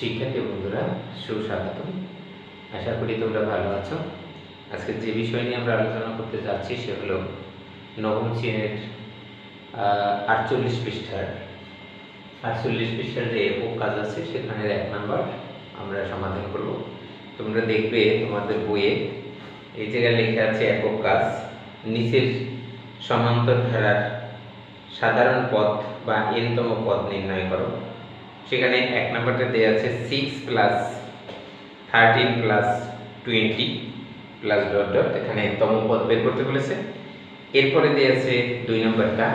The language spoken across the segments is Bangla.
শিক্ষার্থী বন্ধুরা সুস্বাগত আশা করি তোমরা ভালো আছো। আজকে যে বিষয় নিয়ে আমরা আলোচনা করতে যাচ্ছি সে হলো নবম শ্রেণির আটচল্লিশ পৃষ্ঠার। আটচল্লিশ পৃষ্ঠার যে একক কাজ আছে, সেখানের এক নাম্বার আমরা সমাধান করব। তোমরা দেখবে তোমাদের বইয়ে এই জায়গায় লেখা আছে একক কাজ। নিচের সমান্তর ধারার সাধারণ পথ বা এনতম পথ নির্ণয় করো। সেখানে এক নাম্বারটা দেওয়া আছে six plus thirteen plus twenty plus dot dot এখানে তম পদ বের করতে বলেছে। এরপরে দেওয়া আছে দুই নম্বরটা,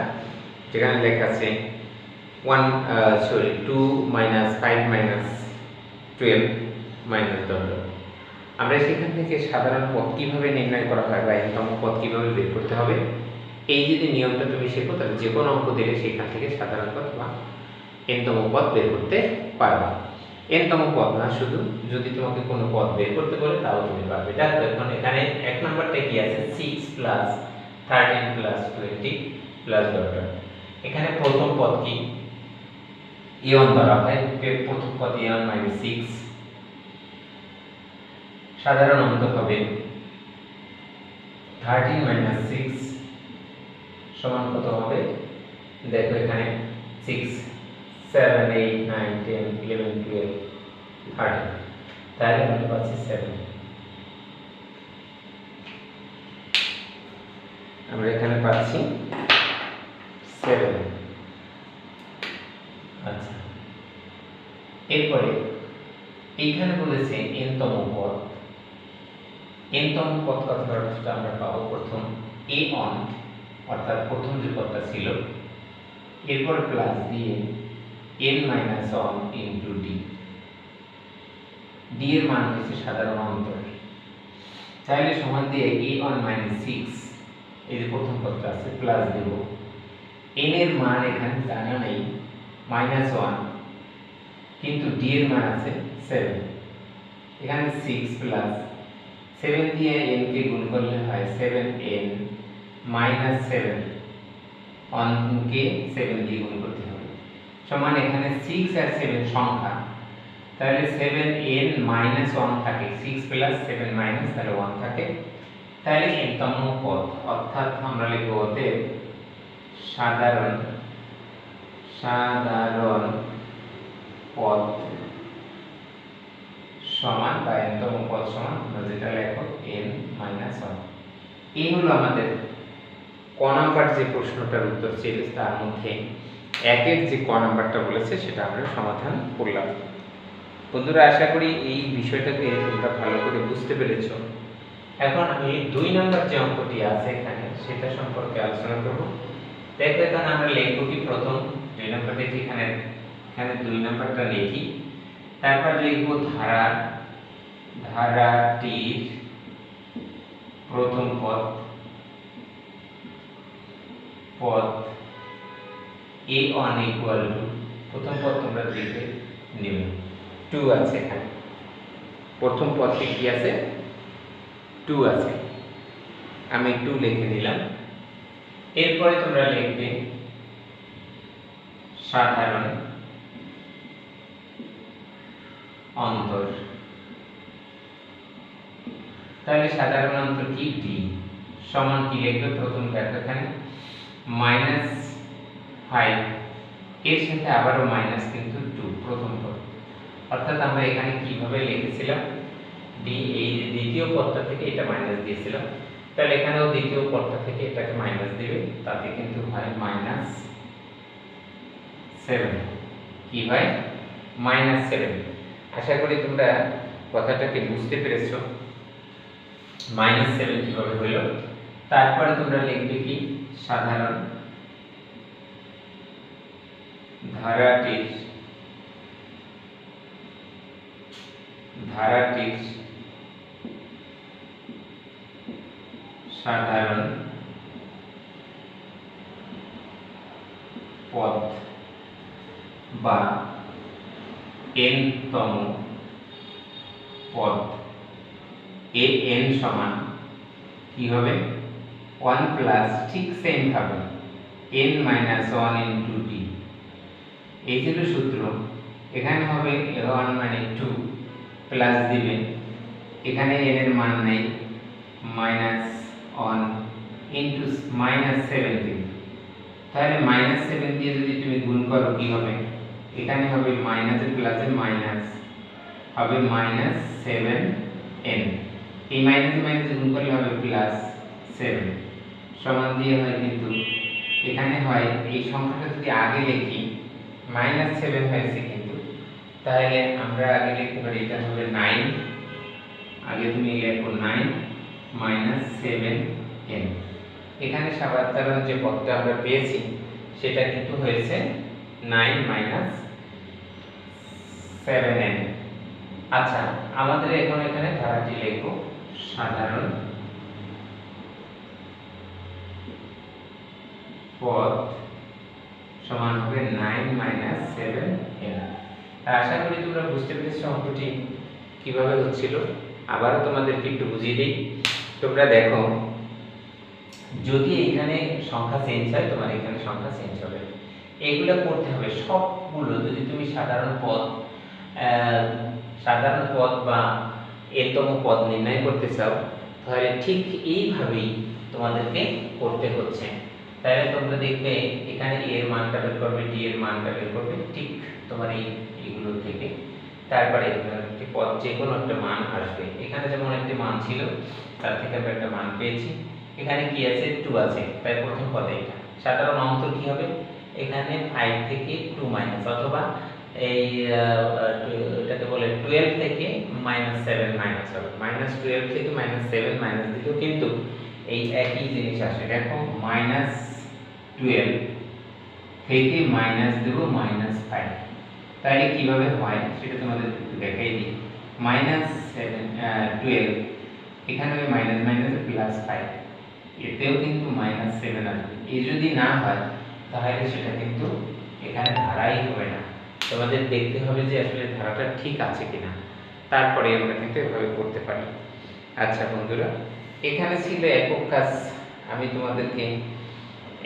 যেখানে লেখা আছে one sorry two minus five minus twelve minus dot dot আমরা সেখান থেকে সাধারণ পদ কীভাবে নির্ণয় করা হয় বা এনতম পদ কীভাবে বের করতে হবে, এই যদি নিয়মটা তুমি শেখো, তাহলে যে কোনো অঙ্ক দিলে সেখান থেকে সাধারণ পদ বা এনতম পদ বের করতে পারবা। এনতম পদ না শুধু, যদি তোমাকে কোনো পদ বের করতে বলে, তাও তুমি পারবে। দেখো, এখন এখানে এক নম্বরটা কি আছে? Six plus thirteen plus twenty plus dot dot এখানে প্রথম পদ কি? এ ওয়ান ধরা হয় প্রথম পদ এ ওয়ান মাইনাস সিক্স সাধারণ অন্তর হবে থার্টিন মাইনাস সিক্স সমান কত হবে? দেখো এখানে six seven eight nine ten eleven twelve thirteen তাহলে আমরা পাচ্ছি সেভেন আমরা এখানে পাচ্ছি সেভেন আচ্ছা। এরপরে এইখানে বলেছে এনতম পদ। এনতম পদ কথাটা আমরা পাবো প্রথম এ অন অর্থাৎ প্রথম যে পদটা ছিল। এরপর প্লাস দিয়ে n minus one into d d এর মান হচ্ছে সাধারণ অন্তর। চাইলে সমান দিয়ে এ ওয়ান মাইনাস সিক্স এই যে প্রথম পদটা আছে প্লাস দেব। এন এর মান এখানে জানা নেই মাইনাস ওয়ান কিন্তু ডি এর মান আছে সেভেন এখানে সিক্স প্লাস সেভেন দিয়ে এন কে গুণ করলে হয় সেভেন এন মাইনাস সেভেন অনকে সেভেন দিয়ে গুণ করতে হবে। সমান এখানে সিক্স আর সেভেন সংখ্যা। তাহলে সেভেন এন মাইনাস ওয়ান থাকে। সিক্স প্লাস সেভেন মাইনাস তাহলে ওয়ান থাকে। তাহলে এনতম পদ অর্থাৎ আমরা লিখব অতএব সাধারণ সাধারণ পদ সমান বা এনতম পদ সমান যেটা লেখো এন মাইনাস ওয়ান এই হলো আমাদের ক নাম্বার যে প্রশ্নটার উত্তর ছিল তার মধ্যে। একের যে ক নাম্বারটা বলেছে, সেটা আমরা সমাধান করলাম। বন্ধুরা, আশা করি এই বিষয়টাকে তোমরা ভালো করে বুঝতে পেরেছ। এখন আমি দুই নাম্বার যে অঙ্কটি আছে এখানে, সেটা সম্পর্কে আলোচনা করব। দেখো, এখানে আমরা লিখব কি প্রথম দুই নাম্বারটা এখানে? এখানে দুই নাম্বারটা লিখি। তারপর লিখব ধারা। ধারাটির প্রথম পদ। পদ এ ওয়ান ইকুয়াল টু প্রথম পদ তোমরা দেখবে নেবে টু আছে এখানে। প্রথম পদটি কি আছে? টু আছে। আমি টু লিখে দিলাম এরপরে তোমরা লিখবে, সাধারণ অন্তর। তাহলে সাধারণ অন্তর কি? ডি সমান কি লিখবে? প্রথম দেখো মাইনাস ফাইভ এর সাথে আবারও মাইনাস কিন্তু টু প্রথম পদ। অর্থাৎ আমরা এখানে কীভাবে লিখেছিলাম? ডি এই দ্বিতীয় পদটা থেকে এটা মাইনাস দিয়েছিলাম। তাহলে এখানেও দ্বিতীয় পদটা থেকে এটাকে মাইনাস দিবে। তাতে কিন্তু হয় মাইনাস সেভেন কি হয়? মাইনাস সেভেন আশা করি তোমরা কথাটাকে বুঝতে পেরেছ। মাইনাস সেভেন কীভাবে হলো? তারপরে তোমরা লিখবে কি? সাধারণ ধারাটির ধারাটির সাধারণ পদ বা এন তম পদ এ এন সমান কি হবে ওয়ান প্লাস ঠিক সেম ভাবে n minus one into d এই ছিল সূত্র, এখানে হবে ওয়ান মানে টু প্লাস দিবেন এখানে এন এর মান নেই minus one into minus seven দিবে। তাহলে মাইনাস সেভেন দিয়ে যদি তুমি গুণ করো, কি হবে? এখানে হবে মাইনাসে প্লাসে মাইনাস হবে মাইনাস সেভেন এন এই মাইনাস মাইনাস গুণ করলে হবে প্লাস সেভেন সমান দিয়ে হয় কিন্তু, এখানে হয় এই সংখ্যাটা যদি আগে লিখি মাইনাস সেভেন হয়েছে কিন্তু। তাহলে আমরা আগে লিখতে পারি, এটা হবে নাইন আগে তুমি লেখো নাইন মাইনাস সেভেন এন এখানে সাধারণ যে পদটা আমরা পেয়েছি, সেটা কিন্তু হয়েছে নাইন মাইনাস সেভেন এন আচ্ছা আমাদের এখন এখানে ধারাটি লিখব, সাধারণ পদ সমান হবে নাইন মাইনাস সেভেন এন আশা করি তোমরা বুঝতে পেরেছ অঙ্কটি কীভাবে হচ্ছিল। আবারও তোমাদেরকে একটু বুঝিয়ে দিই। তোমরা দেখো, যদি এখানে সংখ্যা চেঞ্জ হয়, তোমার এখানে সংখ্যা চেঞ্জ হবে। এগুলো করতে হবে সবগুলো। যদি তুমি সাধারণ পদ সাধারণ পদ বা এতম পদ নির্ণয় করতে চাও, তাহলে ঠিক এইভাবেই তোমাদেরকে করতে হচ্ছে। তাহলে তোমরা দেখবে এখানে এর মানটা বের করবে ডি এর মানটা বের করবে, ঠিক তোমার এই এগুলো থেকে। তারপরে একটি পদ যে কোনো একটা মান আসবে। এখানে যেমন একটি মান ছিল, তার থেকে আমরা একটা মান পেয়েছি। এখানে কি আছে? টু আছে। তাই প্রথম পদে এটা। সাধারণ অঙ্ক কি হবে? এখানে ফাইভ থেকে টু মাইনাস অথবা এই এটাকে বলে টুয়েলভ থেকে মাইনাস সেভেন মাইনাস হবে। মাইনাস টুয়েলভ থেকে মাইনাস সেভেন মাইনাস দিলেও কিন্তু এই একই জিনিস আসে। দেখো মাইনাস টুয়েলভ থেকে মাইনাস দেবো মাইনাস ফাইভ তাহলে কীভাবে হয়? সেটা তোমাদের দেখাই দিই। মাইনাস টুয়েলভ এখানে হবে মাইনাস মাইনাস প্লাস ফাইভ এতেও কিন্তু মাইনাস সেভেন আসবে। এ যদি না হয়, তাহলে সেটা কিন্তু এখানে ধারাই হবে না। তোমাদের দেখতে হবে যে আসলে ধারাটা ঠিক আছে কিনা। তারপরে আমরা কিন্তু এভাবে করতে পারি। আচ্ছা বন্ধুরা, এখানে ছিল একক কাজ। আমি তোমাদেরকে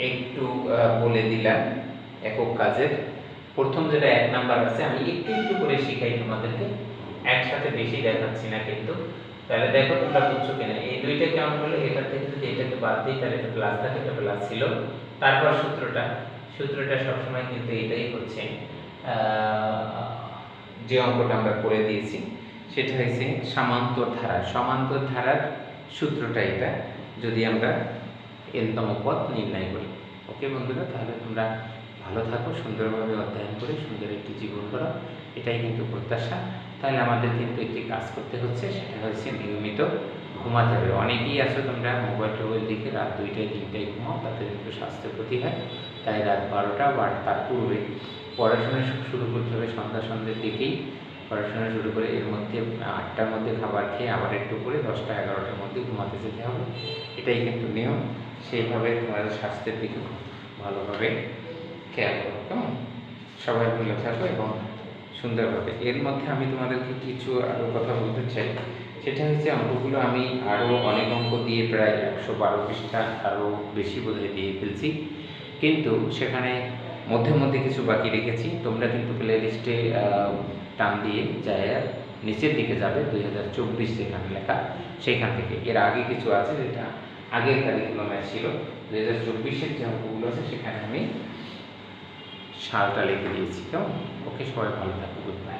একটু বলে দিলাম একক কাজের। প্রথম যেটা এক নাম্বার আছে, আমি একটু একটু করে শিখাই তোমাদেরকে। একসাথে বেশি দেখাচ্ছি না কিন্তু। তাহলে দেখো তোমরা বুঝছ কিনা, এই দুইটা কেমন হলো এটার থেকে যদি এটাকে বাদ দিই, তাহলে এটা প্লাস থাকে, এটা প্লাস ছিল। তারপর সূত্রটা সূত্রটা সবসময় কিন্তু এটাই হচ্ছে যে অঙ্কটা আমরা করে দিয়েছি, সেটা হয়েছে সামান্তর ধারা। সমান্তর ধারার সূত্রটা এটা। যদি আমরা এনতম পথ নির্ণয় করি। ওকে বন্ধুরা, তাহলে তোমরা ভালো থাকো, সুন্দরভাবে অধ্যয়ন করে সুন্দর একটি জীবন করো এটাই কিন্তু প্রত্যাশা। তাহলে আমাদের কিন্তু একটি কাজ করতে হচ্ছে, সেটা হচ্ছে নিয়মিত ঘুমাতে হবে। অনেকেই আছো তোমরা মোবাইল টোবাইল দেখে রাত দুইটায়, তিনটায় ঘুমাও, তাতে কিন্তু স্বাস্থ্যের ক্ষতি হয়। তাই রাত বারোটা বা তার পূর্বে পড়াশোনা শুরু করতে হবে সন্ধ্যা সন্ধ্যের দিকেই। পড়াশোনা শুরু করে এর মধ্যে আটটার মধ্যে খাবার খেয়ে আবার একটু করে দশটা, এগারোটার মধ্যে ঘুমাতে যেতে হবে। এটাই কিন্তু নিয়ম। সেইভাবে তোমাদের স্বাস্থ্যের দিকে ভালোভাবে খেয়াল করো, কেমন? সবাই ভালো থাকো এবং সুন্দরভাবে। এর মধ্যে আমি তোমাদেরকে কিছু আরও কথা বলতে চাই। সেটা হচ্ছে অঙ্কগুলো আমি আরও অনেক অঙ্ক দিয়ে প্রায় একশো বারো পৃষ্ঠা আরও বেশি বোধহয় দিয়ে ফেলছি। কিন্তু সেখানে মধ্যে মধ্যে কিছু বাকি রেখেছি। তোমরা কিন্তু প্লে লিস্টে টান দিয়ে যায়, নিচের দিকে যাবে, দুই হাজার চব্বিশ যেখানে লেখা, সেখান থেকে। এর আগে কিছু আছে যেটা আগের কারিকুলামে ছিল। দু হাজার চব্বিশের যে অঙ্কগুলো আছে, সেখানে আমি সালটা লিখে দিয়েছি। কেমন? ওকে সবাই ভালো থাকুক গুড বাই